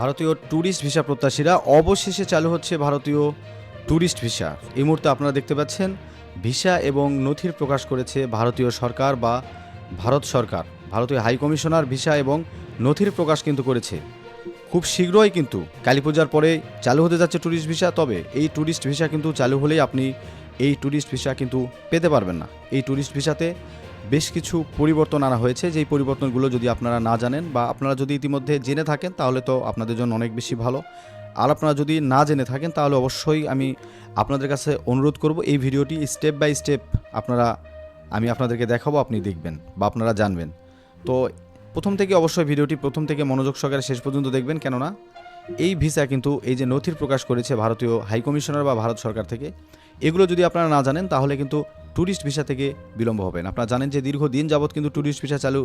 ভারতীয় tourist visa প্রত্যাশীরা অবশেষে চালু হচ্ছে ভারতীয় ট্যুরিস্ট ভিসা। এই মুহূর্তে আপনারা দেখতে পাচ্ছেন, ভিসা এবং নথির প্রকাশ করেছে ভারতীয় সরকার বা ভারত সরকার। ভারতীয় হাই কমিশনার ভিসা এবং নথির প্রকাশ কিন্তু করেছে। খুব শীঘ্রই কিন্তু কালী পূজার পরে চালু হতে যাচ্ছে ট্যুরিস্ট ভিসা, তবে এই ট্যুরিস্ট ভিসা কিন্তু চালু হলেই আপনি এই ট্যুরিস্ট ভিসা কিন্তু পেতে পারবেন না। এই ট্যুরিস্ট ভিসাতে বেশ কিছু পরিবর্তন আনা হয়েছে। যেই পরিবর্তনগুলো যদি আপনারা না জানেন বা আপনারা যদি ইতিমধ্যে জেনে থাকেন, তাহলে তো আপনাদের জন্য অনেক বেশি ভালো। আর আপনারা যদি না জেনে থাকেন, তাহলে অবশ্যই আমি আপনাদের কাছে অনুরোধ করব, এই ভিডিওটি স্টেপ বাই স্টেপ আপনারা, আমি আপনাদেরকে দেখাবো, আপনি দেখবেন বা আপনারা জানবেন। তো প্রথম থেকে অবশ্যই ভিডিওটি প্রথম থেকে মনোযোগ সহকারে শেষ পর্যন্ত দেখবেন, কেননা এই ভিসা কিন্তু এই যে নথির প্রকাশ করেছে ভারতীয় হাইকমিশনার বা ভারত সরকার থেকে, এগুলো যদি আপনারা না জানেন, তাহলে কিন্তু ট্যুরিস্ট ভিসা থেকে বিলম্ব হবে না। আপনারা জানেন যে দীর্ঘদিন যাবৎ কিন্তু ট্যুরিস্ট ভিসা চালু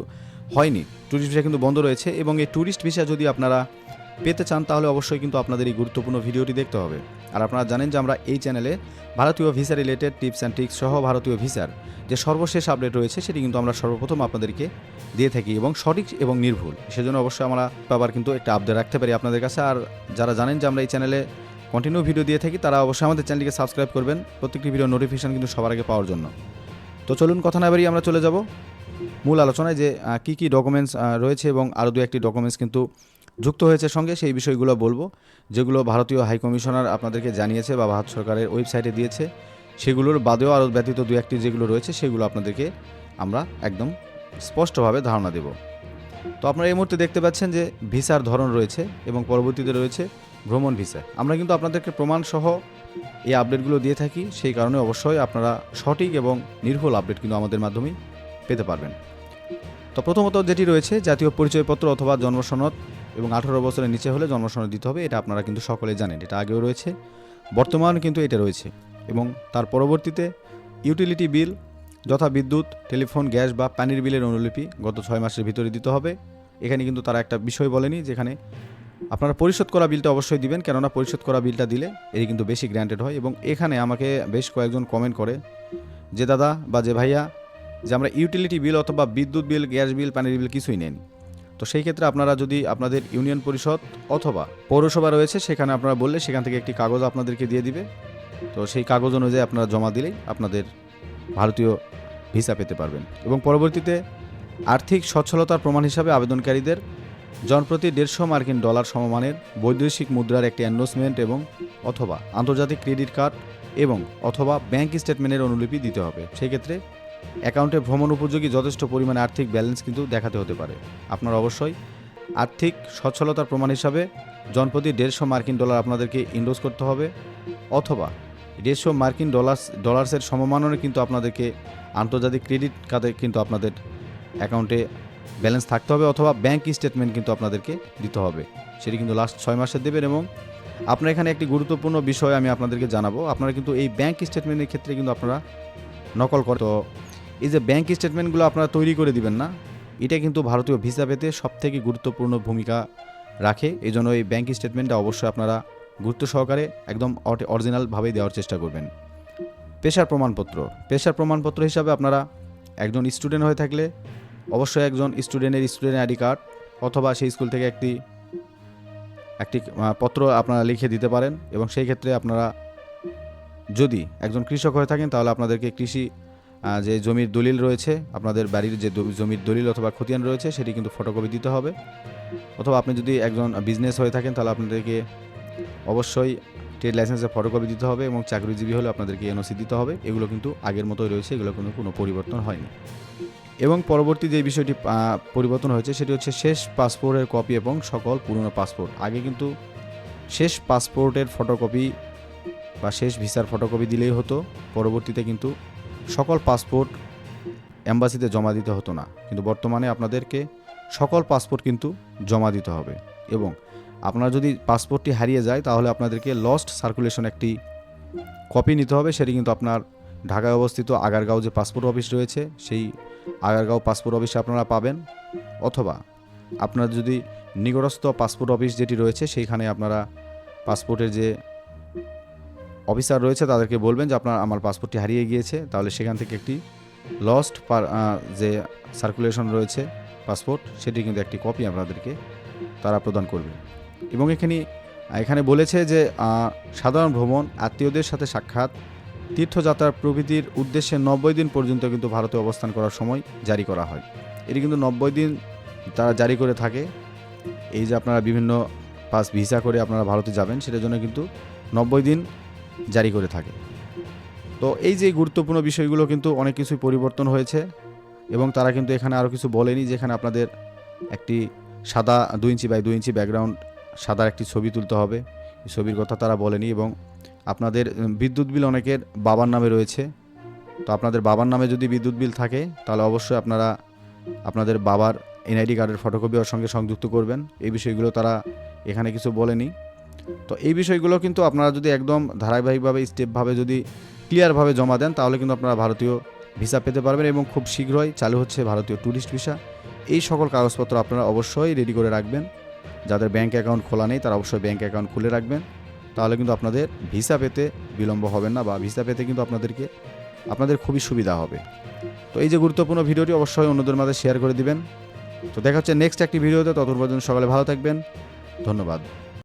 হয়নি। ট্যুরিস্ট ভিসা কিন্তু বন্ধ রয়েছে এবং এই ট্যুরিস্ট ভিসা যদি আপনারা পেতে চান, তাহলে অবশ্যই কিন্তু আপনাদের এই গুরুত্বপূর্ণ ভিডিওটি দেখতে হবে। আর আপনারা জানেন যে আমরা এই চ্যানেলে ভারতীয় visa related tips and tricks সহ ভারতীয় ভিসার যে সর্বশেষ আপডেট রয়েছে, সেটি কিন্তু আমরা সর্বপ্রথম আপনাদেরকে দিয়ে থাকি এবং সঠিক এবং নির্ভুল। সেজন্য অবশ্যই আমরা আবার কিন্তু একটা আপডেট রাখতে পারি আপনাদের কাছে। আর যারা জানেন যে আমরা এই চ্যানেলে কন্টিনিউ ভিডিও দিয়ে থাকি, তারা অবশ্যই আমাদের চ্যানেলটিকে সাবস্ক্রাইব করবেন। প্রত্যেকটি ভিডিও নোটিফিকেশন কিন্তু সবার আগে পাওয়ার জন্য। তো চলুন, কথা না বাড়িয়ে আমরা চলে যাব। মূল আলোচনায় যে কি কি ডকুমেন্টস রয়েছে এবং আরও দু একটি ডকুমেন্টস কিন্তু যুক্ত হয়েছে সঙ্গে, সেই বিষয়গুলো বলব। যেগুলো ভারতীয় হাই কমিশনার আপনাদেরকে জানিয়েছে বা ভারত সরকারের ওয়েবসাইটে দিয়েছে। সেগুলোর বাদেও আরও ব্যতীত দু একটি যেগুলো রয়েছে, সেগুলো আপনাদেরকে আমরা একদম স্পষ্টভাবে ধারণা দেব। তো আপনারা এই মুহূর্তে দেখতে পাচ্ছেন যে, ভিসার ধরন রয়েছে এবং পরবর্তীতে রয়েছে ভ্রমণ ভিসা আমরা কিন্তু আপনাদেরকে প্রমাণ সহ এই আপডেটগুলো দিয়ে থাকি। সেই কারণে অবশ্যই আপনারা সঠিক এবং নির্ভুল আপডেট কিন্তু আমাদের মাধ্যমেই পেতে পারবেন। তো প্রথমত যেটি রয়েছে, জাতীয় পরিচয়পত্র অথবা জন্মসনদ এবং আঠারো বছরের নিচে হলে জন্মসনদ দিতে হবে, এটা আপনারা কিন্তু সকলেই জানেন। এটা আগেও রয়েছে, বর্তমান কিন্তু এটা রয়েছে এবং তার পরবর্তীতে ইউটিলিটি বিল যথা বিদ্যুৎ টেলিফোন গ্যাস বা পানির বিলের অনুলিপি গত ছয় মাসের ভিতরে দিতে হবে। এখানে কিন্তু তারা একটা বিষয় বলেনি, যেখানে আপনারা পরিশোধ করা বিলটা অবশ্যই দিবেন, কেননা পরিশোধ করা বিলটা দিলে এটি কিন্তু বেশি গ্র্যান্টেড হয় এবং এখানে আমাকে বেশ কয়েকজন কমেন্ট করে যে, দাদা বা যে ভাইয়া, যে আমরা ইউটিলিটি বিল অথবা বিদ্যুৎ বিল গ্যাস বিল পানির বিল কিছুই নেন তো সেই ক্ষেত্রে আপনারা যদি আপনাদের ইউনিয়ন পরিষদ অথবা পৌরসভা রয়েছে, সেখানে আপনারা বললে সেখান থেকে একটি কাগজ আপনাদেরকে দিয়ে দিবে। তো সেই কাগজ অনুযায়ী আপনারা জমা দিলেই আপনাদের ভারতীয় ভিসা পেতে পারবেন। এবং পরবর্তীতে আর্থিক সচ্ছলতার প্রমাণ হিসাবে আবেদনকারীদের জনপ্রতি দেড়শো মার্কিন ডলার সমমানের বৈদেশিক মুদ্রার একটি অ্যান্ডোসমেন্ট এবং অথবা আন্তর্জাতিক ক্রেডিট কার্ড এবং অথবা ব্যাংক স্টেটমেন্টের অনুলিপি দিতে হবে। সেক্ষেত্রে অ্যাকাউন্টে ভ্রমণ উপযোগী যথেষ্ট পরিমাণে আর্থিক ব্যালেন্স কিন্তু দেখাতে হতে পারে। আপনার অবশ্যই আর্থিক সচ্ছলতার প্রমাণ হিসাবে জনপ্রতি দেড়শো মার্কিন ডলার আপনাদেরকে ইনভেস্ট করতে হবে অথবা দেড়শো মার্কিন ডলার্স ডলার্সের সমমানের কিন্তু আপনাদেরকে আন্তর্জাতিক ক্রেডিট কার্ডে কিন্তু আপনাদের অ্যাকাউন্টে ব্যালেন্স থাকতে হবে অথবা ব্যাংক স্টেটমেন্ট কিন্তু আপনাদেরকে দিতে হবে। সেটি কিন্তু লাস্ট ছয় মাসের দেবেন এবং আপনার এখানে একটি গুরুত্বপূর্ণ বিষয় আমি আপনাদেরকে জানাব। আপনারা কিন্তু এই ব্যাংক স্টেটমেন্টের ক্ষেত্রে কিন্তু আপনারা নকল করে তো এই যে ব্যাংক স্টেটমেন্টগুলো আপনারা তৈরি করে দিবেন না, এটা কিন্তু ভারতীয় ভিসা পেতে সবথেকে গুরুত্বপূর্ণ ভূমিকা রাখে। এই জন্য এই ব্যাংক স্টেটমেন্টটা অবশ্যই আপনারা গুরুত্ব সহকারে একদম অরিজিনালভাবেই দেওয়ার চেষ্টা করবেন। পেশার প্রমাণপত্র। পেশার প্রমাণপত্র হিসাবে আপনারা একজন স্টুডেন্ট হয়ে থাকলে অবশ্যই একজন স্টুডেন্টের স্টুডেন্ট আইডি কার্ড অথবা সেই স্কুল থেকে একটি একটি পত্র আপনারা লিখে দিতে পারেন এবং সেই ক্ষেত্রে আপনারা যদি একজন কৃষক হয়ে থাকেন তাহলে আপনাদেরকে কৃষি যে জমির দলিল রয়েছে, আপনাদের বাড়ির যে জমির দলিল অথবা খতিয়ান রয়েছে সেটি কিন্তু ফটোকপি দিতে হবে। অথবা আপনি যদি একজন বিজনেস হয়ে থাকেন তাহলে আপনাদেরকে অবশ্যই ট্রেড লাইসেন্সের ফটোকপি দিতে হবে এবং চাকরিজীবী হলে আপনাদেরকে এনওসি দিতে হবে। এগুলো কিন্তু আগের মতোই রয়েছে, এগুলো কিন্তু কোনো পরিবর্তন হয়নি। এবং পরবর্তী যে বিষয়টি পরিবর্তন হয়েছে সেটি হচ্ছে শেষ পাসপোর্টের কপি এবং সকল পুরনো পাসপোর্ট। আগে কিন্তু শেষ পাসপোর্টের ফটোকপি বা শেষ ভিসার ফটোকপি দিলেই হতো, পরবর্তীতে কিন্তু সকল পাসপোর্ট অ্যাম্বাসিতে জমা দিতে হতো না। কিন্তু বর্তমানে আপনাদেরকে সকল পাসপোর্ট কিন্তু জমা দিতে হবে এবং আপনার যদি পাসপোর্টটি হারিয়ে যায়, তাহলে আপনাদেরকে লস্ট সার্কুলেশন একটি কপি নিতে হবে। সেটি কিন্তু আপনার ঢাকায় অবস্থিত আগারগাঁও যে পাসপোর্ট অফিস রয়েছে, সেই আগারগাঁও পাসপোর্ট অফিসে আপনারা পাবেন, অথবা আপনার যদি নিকটস্থ পাসপোর্ট অফিস যেটি রয়েছে সেইখানে আপনারা পাসপোর্টের যে অফিসার রয়েছে তাদেরকে বলবেন যে আপনার, আমার পাসপোর্টটি হারিয়ে গিয়েছে। তাহলে সেখান থেকে একটি লস্ট পার যে সার্কুলেশন রয়েছে পাসপোর্ট, সেটি কিন্তু একটি কপি আপনাদেরকে তারা প্রদান করবে। এবং এখানে এখানে বলেছে যে সাধারণ ভ্রমণ, আত্মীয়দের সাথে সাক্ষাৎ তীর্থযাত্রার প্রভৃতির উদ্দেশ্যে নব্বই দিন পর্যন্ত কিন্তু ভারতে অবস্থান করার সময় জারি করা হয়। এটি কিন্তু নব্বই দিন তারা জারি করে থাকে। এই যে আপনারা বিভিন্ন পাস ভিসা করে আপনারা ভারতে যাবেন, সেটার জন্য কিন্তু নব্বই দিন জারি করে থাকে। তো এই যে গুরুত্বপূর্ণ বিষয়গুলো কিন্তু অনেক কিছুই পরিবর্তন হয়েছে এবং তারা কিন্তু এখানে আরও কিছু বলেনি, যেখানে আপনাদের একটি সাদা দুই ইঞ্চি বাই দুই ইঞ্চি ব্যাকগ্রাউন্ড সাদার একটি ছবি তুলতে হবে। এই ছবির কথা তারা বলেনি এবং আপনাদের বিদ্যুৎ বিল অনেকের বাবার নামে রয়েছে। তো আপনাদের বাবার নামে যদি বিদ্যুৎ বিল থাকে, তাহলে অবশ্যই আপনারা আপনাদের বাবার এনআইডি কার্ডের ফটোকপি ওর সঙ্গে সংযুক্ত করবেন। এই বিষয়গুলো তারা এখানে কিছু বলেনি। তো এই বিষয়গুলো কিন্তু আপনারা যদি একদম ধারাবাহিকভাবে, স্টেপভাবে যদি ক্লিয়ারভাবে জমা দেন, তাহলে কিন্তু আপনারা ভারতীয় ভিসা পেতে পারবেন এবং খুব শীঘ্রই চালু হচ্ছে ভারতীয় ট্যুরিস্ট ভিসা। এই সকল কাগজপত্র আপনারা অবশ্যই রেডি করে রাখবেন। যাদের ব্যাঙ্ক অ্যাকাউন্ট খোলা নেই, তারা অবশ্যই ব্যাঙ্ক অ্যাকাউন্ট খুলে রাখবেন। তাহলে কিন্তু আপনাদের ভিসা পেতে বিলম্ব হবে না বা ভিসা পেতে কিন্তু আপনাদেরকে, আপনাদের খুবই সুবিধা হবে। তো এই যে গুরুত্বপূর্ণ ভিডিওটি অবশ্যই অন্যদের মাঝে শেয়ার করে দিবেন। তো দেখা হচ্ছে নেক্সট একটি ভিডিওতে তত পর্যন্ত সকালে ভালো থাকবেন। ধন্যবাদ।